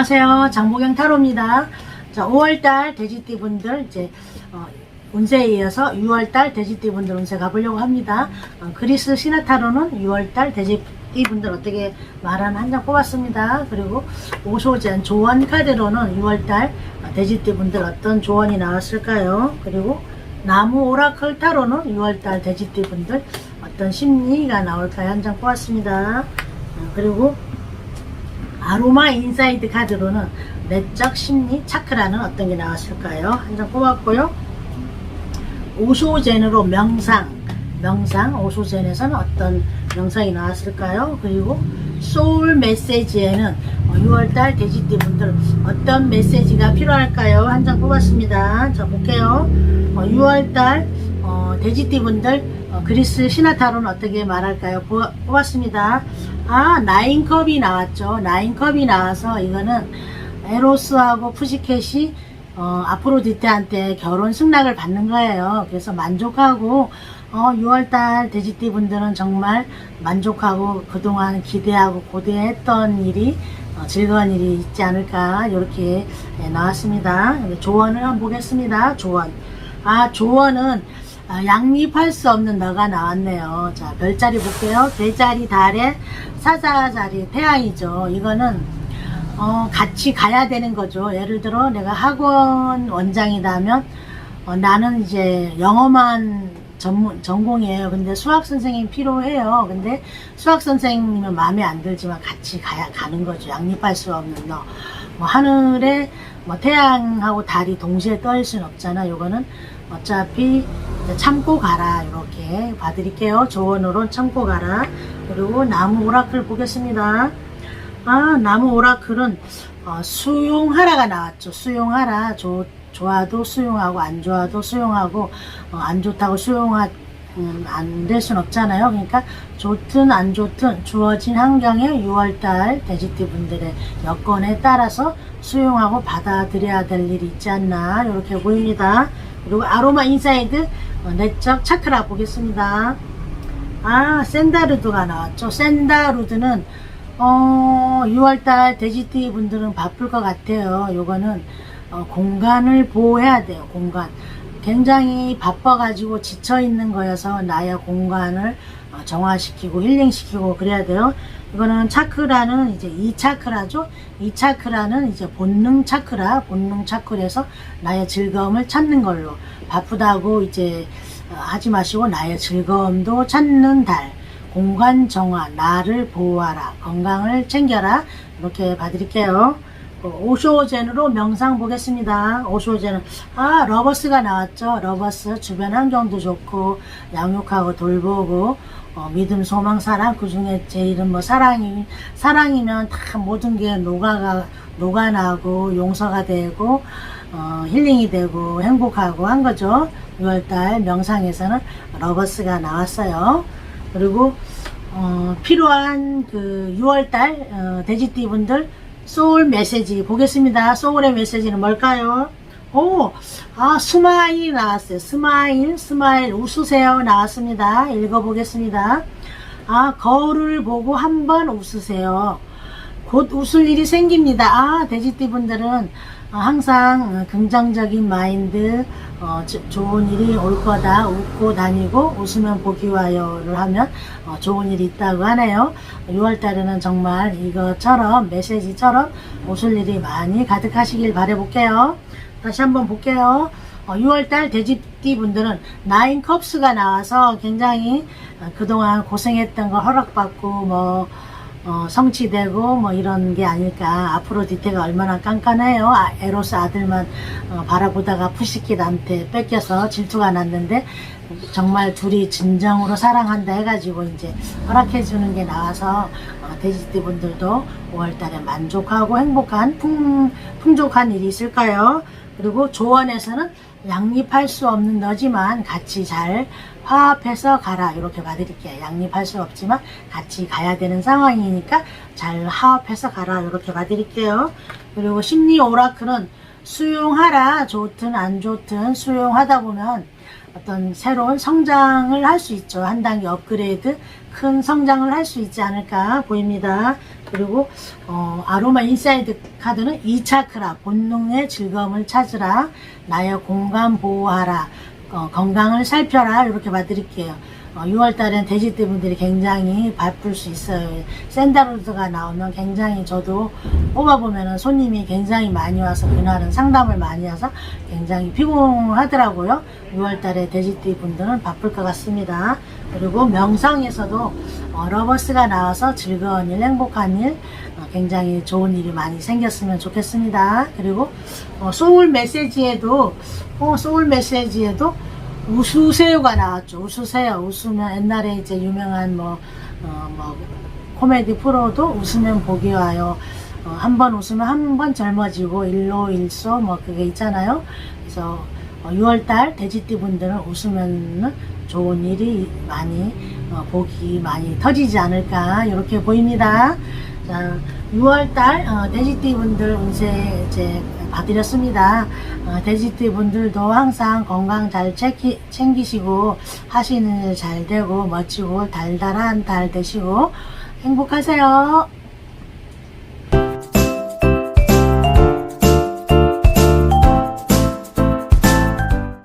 안녕하세요. 장보경 타로입니다. 자, 5월달 돼지띠 분들 이제 어, 운세에 이어서 6월달 돼지띠 분들 운세 가보려고 합니다. 어, 그리스 신화 타로는 6월달 돼지띠 분들 어떻게 말하는 한 장 뽑았습니다. 그리고 오소젠 조언 카드로는 6월달 어, 돼지띠 분들 어떤 조언이 나왔을까요? 그리고 나무 오라클 타로는 6월달 돼지띠 분들 어떤 심리가 나올까요? 한 장 뽑았습니다. 어, 그리고 아로마 인사이드 카드로는 내적 심리 차크라는 어떤 게 나왔을까요? 한 장 뽑았고요. 오쇼젠으로 명상, 명상, 오쇼젠에서는 어떤 명상이 나왔을까요? 그리고 소울 메시지에는 6월달 돼지띠 분들 어떤 메시지가 필요할까요? 한 장 뽑았습니다. 자, 볼게요. 6월달 돼지띠 분들 어, 그리스 신화타로는 어떻게 말할까요? 보- 뽑았습니다. 아, 나인컵이 나왔죠. 나인컵이 나와서 이거는 에로스하고 푸시켓이 어, 아프로디테한테 결혼 승낙을 받는 거예요. 그래서 만족하고 어, 6월달 돼지띠 분들은 정말 만족하고 그동안 기대하고 고대했던 일이 어, 즐거운 일이 있지 않을까 이렇게 예, 나왔습니다. 조언을 한번 보겠습니다. 조언. 아 조언은 아, 양립할 수 없는 너가 나왔네요. 자 별자리 볼게요. 개자리 달에 사자자리 태양이죠. 이거는 어, 같이 가야 되는 거죠. 예를 들어 내가 학원 원장이라면 어, 나는 이제 영어만 전문 전공이에요. 근데 수학 선생님 필요해요. 근데 수학 선생님은 마음에 안 들지만 같이 가야 가는 거죠. 양립할 수 없는 너. 뭐 하늘에 뭐 태양하고 달이 동시에 떠 있을 순 없잖아. 요거는 어차피 참고 가라 이렇게 봐드릴게요. 조언으로 참고 가라. 그리고 나무 오라클 보겠습니다. 아, 나무 오라클은 어, 수용하라가 나왔죠. 수용하라. 좋, 좋아도 수용하고 안 좋아도 수용하고 어, 안 좋다고 수용하 음, 안 될 순 없잖아요. 그러니까 좋든 안 좋든 주어진 환경에 6월달 돼지띠 분들의 여건에 따라서 수용하고 받아들여야 될 일이 있지 않나 이렇게 보입니다. 그리고 아로마 인사이드 어, 내적 차크라 보겠습니다. 아, 샌다르드가 나왔죠. 샌다르드는 어, 6월달 돼지띠 분들은 바쁠 것 같아요. 요거는 어, 공간을 보호해야 돼요. 공간. 굉장히 바빠가지고 지쳐있는 거여서 나의 공간을 어, 정화시키고 힐링시키고 그래야 돼요. 이거는 차크라는 이제 이 차크라죠. 이 차크라는 이제 본능 차크라, 본능 차크라에서 나의 즐거움을 찾는 걸로 바쁘다고 이제 어, 하지 마시고 나의 즐거움도 찾는 달. 공간 정화, 나를 보호하라, 건강을 챙겨라 이렇게 봐드릴게요. 어, 오쇼젠으로 명상 보겠습니다. 오쇼젠은 아 러버스가 나왔죠. 러버스 주변 환경도 좋고 양육하고 돌보고 어, 믿음, 소망, 사랑 그 중에 제일은 뭐 사랑이 사랑이면 다 모든 게 녹아가 녹아나고 용서가 되고 어, 힐링이 되고 행복하고 한 거죠. 6월달 명상에서는 러버스가 나왔어요. 그리고 어, 필요한 그 6월달 어, 돼지띠 분들 소울 메시지 보겠습니다. 소울의 메시지는 뭘까요? 오, 아 스마일 나왔어요. 스마일, 스마일 웃으세요 나왔습니다. 읽어보겠습니다. 아 거울을 보고 한번 웃으세요. 곧 웃을 일이 생깁니다. 아, 돼지띠 분들은 어, 항상 어, 긍정적인 마인드, 어, 저- 좋은 일이 올 거다. 웃고 다니고 웃으면 복이 와요를 하면 어, 좋은 일이 있다고 하네요. 6월 달에는 정말 이것처럼 메시지처럼 웃을 일이 많이 가득하시길 바래볼게요. 다시 한번 볼게요. 6월달 돼지띠 분들은 나인 컵스가 나와서 굉장히 어, 그동안 고생했던 거 허락받고 뭐 어, 성취되고 뭐 이런 게 아닐까. 앞으로 디테가 얼마나 깐깐해요. 아, 에로스 아들만 어, 바라보다가 푸시킷한테 뺏겨서 질투가 났는데 정말 둘이 진정으로 사랑한다 해가지고 이제 허락해 주는 게 나와서 어, 돼지띠 분들도 5월달에 만족하고 행복한 풍, 풍족한 일이 있을까요? 그리고 조언에서는 양립할 수 없는 너지만 같이 잘 화합해서 가라 이렇게 봐드릴게요. 양립할 수 없지만 같이 가야 되는 상황이니까 잘 화합해서 가라 이렇게 봐드릴게요. 그리고 심리 오라클은 수용하라 좋든 안 좋든 수용하다 보면 어떤 새로운 성장을 할 수 있죠. 한 단계 업그레이드, 큰 성장을 할 수 있지 않을까 보입니다. 그리고 어, 아로마 인사이드 카드는 2차크라, 본능의 즐거움을 찾으라, 나의 공간 보호하라, 어, 건강을 살펴라 이렇게 봐드릴게요. 어, 6월 달엔 돼지띠 분들이 굉장히 바쁠 수 있어요. 샌다로드가 나오면 굉장히 저도 뽑아보면 손님이 굉장히 많이 와서 그날은 상담을 많이 해서 굉장히 피곤하더라고요. 6월 달에 돼지띠 분들은 바쁠 것 같습니다. 그리고 명성에서도 어, 러버스가 나와서 즐거운 일, 행복한 일, 어, 굉장히 좋은 일이 많이 생겼으면 좋겠습니다. 그리고 어, 소울 메시지에도 어, 소울 메시지에도 우수새우가 나왔죠. 우수새우. 웃으면 옛날에 이제 유명한 뭐, 어, 뭐, 코미디 프로도 웃으면 복이 와요. 어, 한번 웃으면 한 번 젊어지고 일로 일소 뭐 그게 있잖아요. 그래서 어, 6월달 돼지띠 분들은 웃으면 좋은 일이 많이 어, 복이 많이 터지지 않을까 이렇게 보입니다. 자, 6월달 어, 돼지띠 분들 운세 이제 봐드렸습니다. 어, 돼지띠 분들도 항상 건강 잘 챙기, 챙기시고 하시는 일 잘 되고 멋지고 달달한 달 되시고 행복하세요.